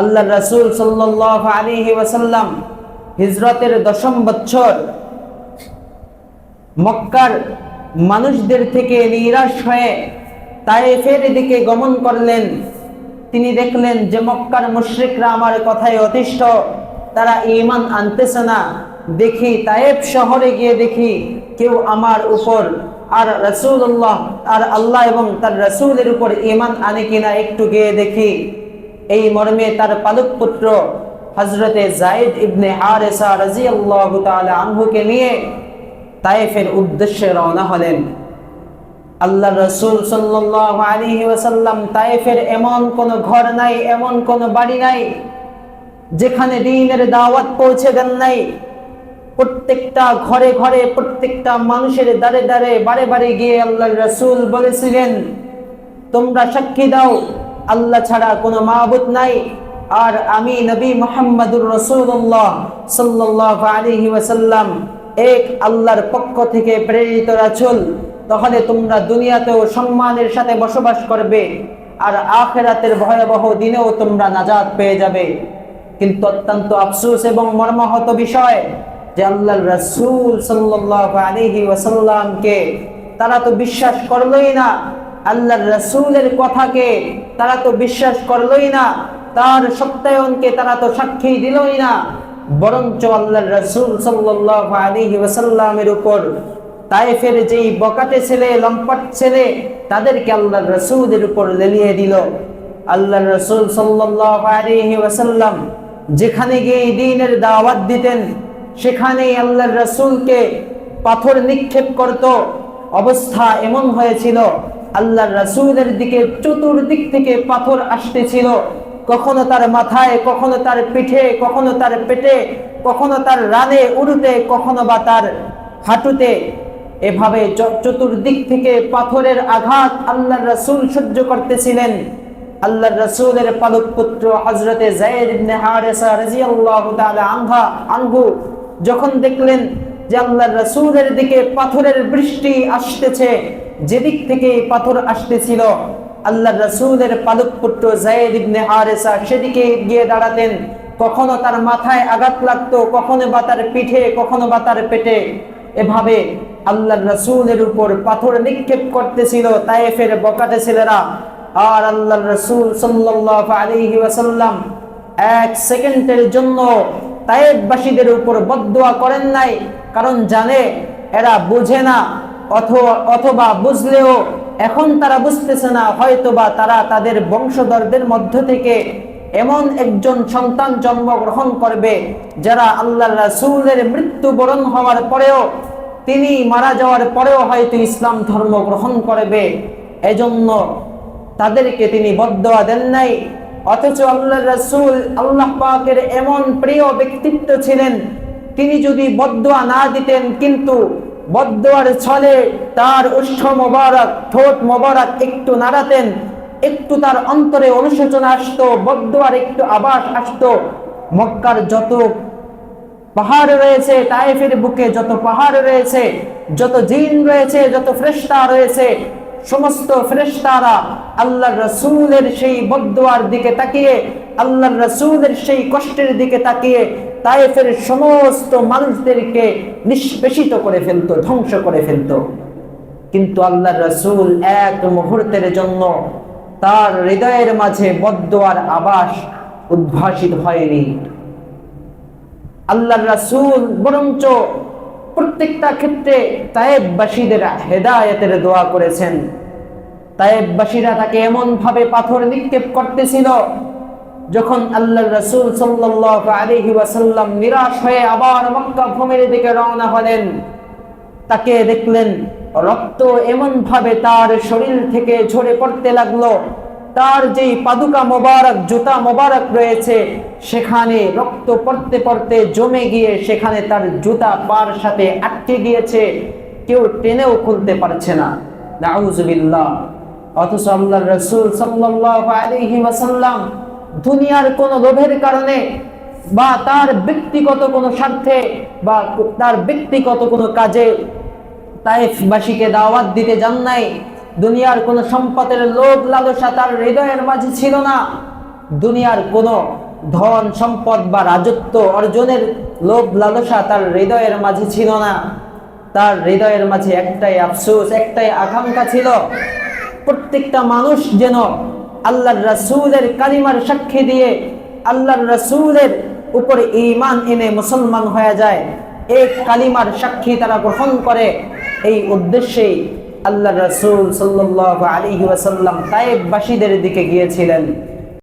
আল্লাহ রসুল সাল্লাহ হিজরতের দশম বছর মক্কার মানুষদের থেকে নিরাশ হয়ে তায়েফের দিকে গমন করলেন। তিনি দেখলেন যে মক্কার মুশরিকরা আমার কথায় অতিষ্ঠ, তারা ইমান আনতেছে না। দেখি তায়েব শহরে গিয়ে দেখি কেউ আমার উপর আর রসুল্লাহ আর আল্লাহ এবং তার রসুলের উপর ইমান আনে কিনা একটু গিয়ে দেখি। এই মর্মে তার পালক পুত্র হজরতে জাইদ ইবনে হারেসা রাজি আল্লাহ আনহুকে নিয়ে তায়েফের উদ্দেশ্যে রওনা হলেন। আল্লাহ রসুল সাল্লাহ আলী ওয়াসাল্লাম তায়েফের এমন কোন ঘর নাই, এমন কোন বাড়ি নাই, যেখানে দিনের দাওয়াত পৌঁছে দেন নাই। প্রত্যেকটা ঘরে ঘরে প্রত্যেকটা মানুষের দ্বারে দ্বারে বারে বারে গিয়ে আল্লাহ রসুল বলেছিলেন, তোমরা সাক্ষী দাও আল্লাহ ছাড়া কোনো মাহবুদ নাই। আর আমি নবী মোহাম্মদুর রসুল্লাহ সাল্লাহ আলিহি ওয়াসাল্লাম, এক আল্লাহর পক্ষ থেকে প্রেরিত রাসূল। তাহলে তোমরা দুনিয়াতেও সম্মানের সাথে বসবাস করবে, আর আখেরাতের ভয়াবহ দিনেও তোমরা নাজাদ পেয়ে যাবে। কিন্তু অত্যন্ত আফসোস এবং মর্মাহত বিষয় যে আল্লাহ রসুল সাল্লাহ আলিহি ওয়াসাল্লামকে তারা তো বিশ্বাস করলোই না। আল্লাহর রসুলের কথাকে তারা তো বিশ্বাস করলই না, তার সত্যায়নকে তারা তো সাক্ষী দিলই না। বরঞ্চ আল্লাহর রসুল সাল্লাহ আলিহি ওয়াসাল্লামের উপর তাইফের যেই বকাটে ছেলে, লম্পট ছেলে, তাদেরকে আল্লাহর রসুলের উপর লেলিয়ে দিল। আল্লাহ রসুল সাল্লাহ আলিহি ওয়াসাল্লাম যেখানে গিয়ে দিনের দাওয়াত দিতেন, সেখানেই আল্লাহর রসুলকে পাথর নিক্ষেপ করত। অবস্থা এমন হয়েছিল আল্লাহ রসুলের দিকে চতুর্দিক থেকে পাথর আসতেছিল। কখনো তার মাথায়, কখনো তার পিঠে, কখনো তার পেটে, কখনো তার রানে উড়ুতে কখনো বা তার হাঁটুতে। এভাবে চতুর্দিক থেকে পাথরের আঘাত আল্লাহ রসুল সহ্য করতেছিলেন। আল্লাহ রসুলের পালক পুত্র হজরতে আনহা যখন দেখলেন যে আল্লাহ রসুলের দিকে পাথরের বৃষ্টি আসতেছে যেদিক থেকে পাথর আসতেছিল আল্লাহ রসুলের পালক পুত্র জায়েদ ইবনে সেদিকে গিয়ে দাঁড়াতেন কখনো তার মাথায় আঘাত লাগতো, কখনো বা তার পিঠে, কখনো বা তার পেটে। এভাবে আল্লাহ রসুলের উপর পাথর নিক্ষেপ করতেছিল তায়েফের বকাতে ছেলেরা। আর আল্লাহ রসুল সাল্লাহ আলিহি ওয়াসাল্লাম এক সেকেন্ডের জন্য তায়েববাসীদের উপর বদদোয়া করেন নাই, কারণ জানে, এরা বোঝে না। অথবা বুঝলেও এখন তারা বুঝতেছে না, হয়তোবা তারা তাদের বংশধরদের মধ্য থেকে এমন একজন সন্তান জন্মগ্রহণ করবে যারা আল্লাহ রাসূলের মৃত্যুবরণ হওয়ার পরেও, তিনি মারা যাওয়ার পরেও হয়তো ইসলাম ধর্ম গ্রহণ করবে। এজন্য তাদেরকে তিনি বদদোয়া দেন নাই, অথচ আল্লাহ রাসূল আল্লাহ পাকের এমন প্রিয় ব্যক্তিত্ব ছিলেন, তিনি যদি বদদোয়া না দিতেন কিন্তু বদদোয়ার ছলে তার উষ্ঠ মোবারক, ঠোঁট মোবারক একটু নাড়াতেন, একটু তার অন্তরে অনুশোচনা আসতো বদদোয়ার একটু আবাস আসতো। মক্কার যত পাহাড় রয়েছে, তায়েফের বুকে যত পাহাড় রয়েছে, যত জিন রয়েছে, যত ফ্রেস্তা রয়েছে, সমস্ত ফ্রেস্তারা আল্লাহ রসুলের সেই বদুয়ার দিকে তাকিয়ে আল্লাহ রসুলের সেই কষ্টের দিকে তাকিয়ে তায়েফের সমস্ত মানুষদেরকে নিষ্পেষিত করে ফেলতো, ধ্বংস করে ফেলতো। কিন্তু আল্লাহ রসুল এক মুহূর্তের জন্য তার হৃদয়ের মাঝে বদুয়ার আবাস উদ্ভাসিত হয়নি। আল্লাহ রাসূল বরঞ্চ প্রত্যেকটা ক্ষেত্রে তায়েববাসীদের হেদায়েতের দোয়া করেছেন। তায়েববাসীরা তাকে এমন ভাবে পাথর নিক্ষেপ করতেছিল যখন আল্লাহ রসুল সাল্লাল্লাহু আলাইহি ওয়াসাল্লাম নিরাশ হয়ে আবার মক্কা ভূমির দিকে রওনা হলেন, তাকে দেখলেন রক্ত এমন ভাবে তার শরীর থেকে ঝরে পড়তে লাগল। তার যেই পাদুকা মোবারক, জুতা মোবারক রয়েছে, সেখানে রক্ত পড়তে পড়তে জমে গিয়ে সেখানে তার জুতা পার সাথে আটকে গিয়েছে। কেউ টেনেও খুলতে পারছে না। অথচ আল্লাহ রসুল সাল্লাল্লাহু আলাইহি ওয়াসাল্লাম দুনিয়ার কোন লোভের কারণে বা তার ব্যক্তিগত কোনো স্বার্থে বা তার ব্যক্তিগত কোনো কাজে তাইফবাসীকে দাওয়াত দিতে যান নাই, দুনিয়ার কোন সম্পদের লোভ লালসা তার হৃদয়ের মাঝে ছিল না। দুনিয়ার কোনো ধন, সম্পদ বা রাজত্ব অর্জনের লোভ লালসা তার হৃদয়ের মাঝে ছিল না। তার হৃদয়ের মাঝে একটাই আফসোস, একটাই আকাঙ্ক্ষা ছিল, প্রত্যেকটা মানুষ যেন আল্লাহর রাসূলের কালিমার সাক্ষী দিয়ে আল্লাহর রাসূলের উপর ঈমান এনে মুসলমান হয়ে যায়। এই কালিমার সাক্ষী তারা গ্রহণ করে। এই উদ্দেশ্যেই আল্লাহ রসুল সাল্লাল্লাহু আলাইহি ওয়াসাল্লাম তায়েববাসীদের দিকে গিয়েছিলেন।